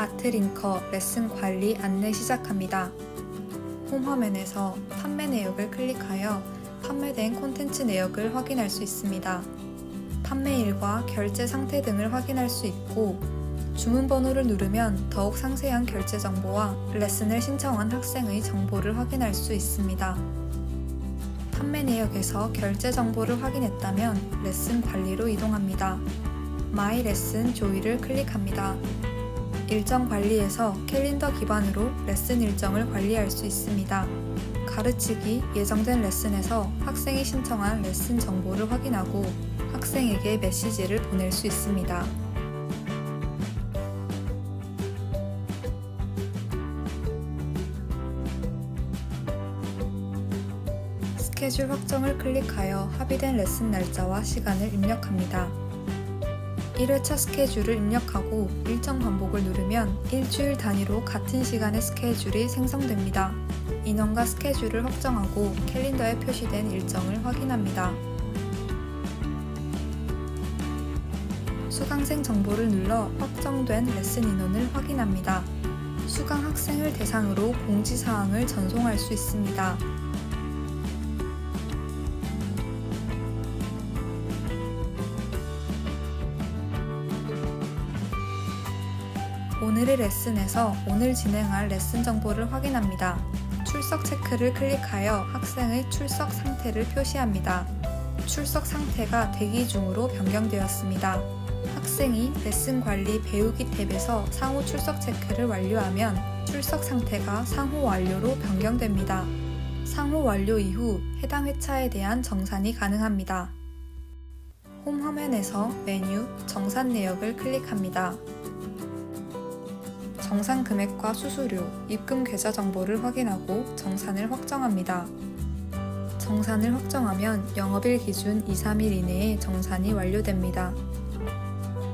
아트링커 레슨 관리 안내 시작합니다. 홈 화면에서 판매 내역을 클릭하여 판매된 콘텐츠 내역을 확인할 수 있습니다. 판매일과 결제 상태 등을 확인할 수 있고 주문 번호를 누르면 더욱 상세한 결제 정보와 레슨을 신청한 학생의 정보를 확인할 수 있습니다. 판매 내역에서 결제 정보를 확인했다면 레슨 관리로 이동합니다. 마이 레슨 조이를 클릭합니다. 일정 관리에서 캘린더 기반으로 레슨 일정을 관리할 수 있습니다. 가르치기 예정된 레슨에서 학생이 신청한 레슨 정보를 확인하고 학생에게 메시지를 보낼 수 있습니다. 스케줄 확정을 클릭하여 합의된 레슨 날짜와 시간을 입력합니다. 1회차 스케줄을 입력하고 일정 반복을 누르면 일주일 단위로 같은 시간의 스케줄이 생성됩니다. 인원과 스케줄을 확정하고 캘린더에 표시된 일정을 확인합니다. 수강생 정보를 눌러 확정된 레슨 인원을 확인합니다. 수강 학생을 대상으로 공지사항을 전송할 수 있습니다. 오늘의 레슨에서 오늘 진행할 레슨 정보를 확인합니다. 출석 체크를 클릭하여 학생의 출석 상태를 표시합니다. 출석 상태가 대기 중으로 변경되었습니다. 학생이 레슨 관리 배우기 탭에서 상호 출석 체크를 완료하면 출석 상태가 상호 완료로 변경됩니다. 상호 완료 이후 해당 회차에 대한 정산이 가능합니다. 홈 화면에서 메뉴 정산 내역을 클릭합니다. 정산 금액과 수수료, 입금 계좌 정보를 확인하고 정산을 확정합니다. 정산을 확정하면 영업일 기준 2, 3일 이내에 정산이 완료됩니다.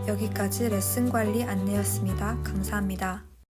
여기까지 레슨 관리 안내였습니다. 감사합니다.